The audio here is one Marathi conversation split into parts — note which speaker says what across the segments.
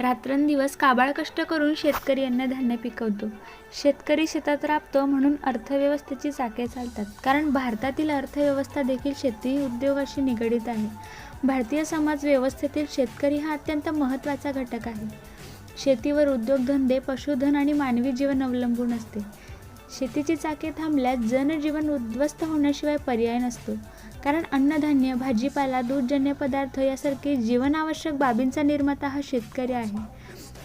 Speaker 1: रात्रंदिवस काबाळ कष्ट करून शेतकरी अन्नधान्य पिकवतो. शेतकरी शेतात राबतो म्हणून अर्थव्यवस्थेची चाके चालतात. कारण भारतातील अर्थव्यवस्था देखील शेती उद्योगाशी निगडीत आहे. भारतीय समाज व्यवस्थेतील शेतकरी हा अत्यंत महत्त्वाचा घटक आहे. शेतीवर उद्योगधंदे पशुधन आणि मानवी जीवन अवलंबून असते. शेतीची चाके थांबल्यास जनजीवन उद्ध्वस्त होण्याशिवाय पर्याय नसतो. कारण अन्नधान्य भाजीपाला दूधजन्य पदार्थ यासारखे जीवनावश्यक बाबींचा निर्माता हा शेतकरी आहे.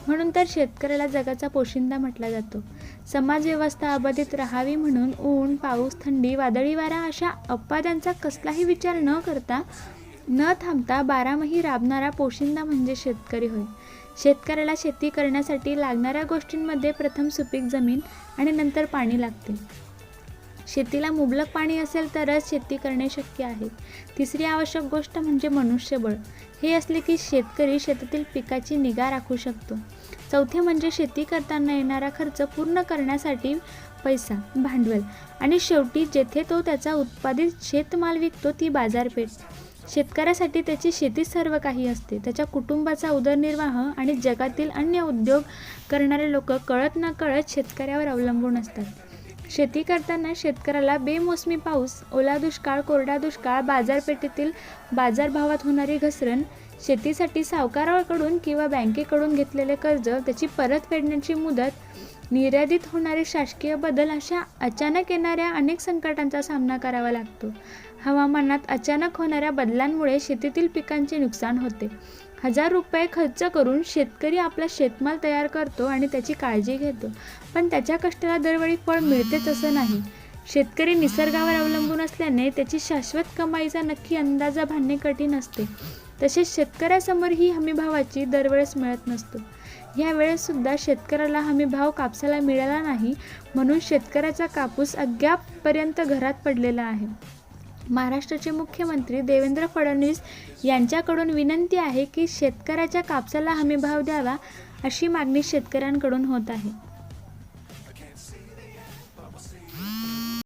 Speaker 1: म्हणून तर शेतकऱ्याला जगाचा पोशिंदा म्हटला जातो. समाजव्यवस्था अबाधित राहावी म्हणून ऊन पाऊस थंडी वादळी वारा अशा अपवादांचा कसलाही विचार न करता न थांबता बारामही राबणारा पोशिंदा म्हणजे शेतकरी होय. शेतकऱ्याला शेती करण्यासाठी लागणाऱ्या गोष्टींमध्ये प्रथम सुपीक जमीन आणि नंतर पाणी लागते. शेतीला मुबलक पाणी असेल तरच शेती करणे शक्य आहे. तिसरी आवश्यक गोष्ट म्हणजे मनुष्यबळ. हे असले की शेतकरी शेतातील पिकाची निगा राखू शकतो. चौथे म्हणजे शेती करताना येणारा खर्च पूर्ण करण्यासाठी पैसा भांडवल आणि शेवटी जेथे तो त्याचा उत्पादित शेतमाल विकतो ती बाजारपेठ. शेतकऱ्यासाठी त्याची शेती सर्व काही असते. त्याच्या कुटुंबाचा उदरनिर्वाह आणि जगातील अन्य उद्योग करणारे लोक कळत न कळत शेतकऱ्यावर अवलंबून असतात. शेती करताना शेतकऱ्याला बेमोसमी पाऊस ओला दुष्काळ कोरडा दुष्काळ बाजारपेठेतील बाजारभावात होणारी घसरण शेतीसाठी सावकाराकडून किंवा बँकेकडून घेतलेले कर्ज त्याची परत फेडण्याची मुदत निर्यादित होणारे शासकीय बदल अशा अचानक येणाऱ्या अनेक संकटांचा सामना करावा लागतो. हवामानात अचानक होणाऱ्या बदलांमुळे शेतीतील पिकांचे नुकसान होते. हजार रुपये खर्च करून शेतकरी आपला शेतमाल तयार करतो आणि त्याची काळजी घेतो. पण त्याच्या कष्टाला दरवेळी फळ मिळतेच असं नाही. शेतकरी निसर्गावर अवलंबून असल्याने त्याची शाश्वत कमाईचा नक्की अंदाजा बांधणे कठीण असते. तसेच शेतकऱ्यासमोर ही हमीभावाची दरवेळेस मिळत नसतो. ह्या वेळेससुद्धा शेतकऱ्याला हमीभाव कापसाला मिळाला नाही म्हणून शेतकऱ्याचा कापूस अद्यापपर्यंत घरात पडलेला आहे. महाराष्ट्राचे मुख्यमंत्री देवेंद्र फडणवीस यांच्याकडून विनंती आहे की शेतकऱ्याच्या कापसाला हमीभाव द्यावा अशी मागणी शेतकऱ्यांकडून होत आहे.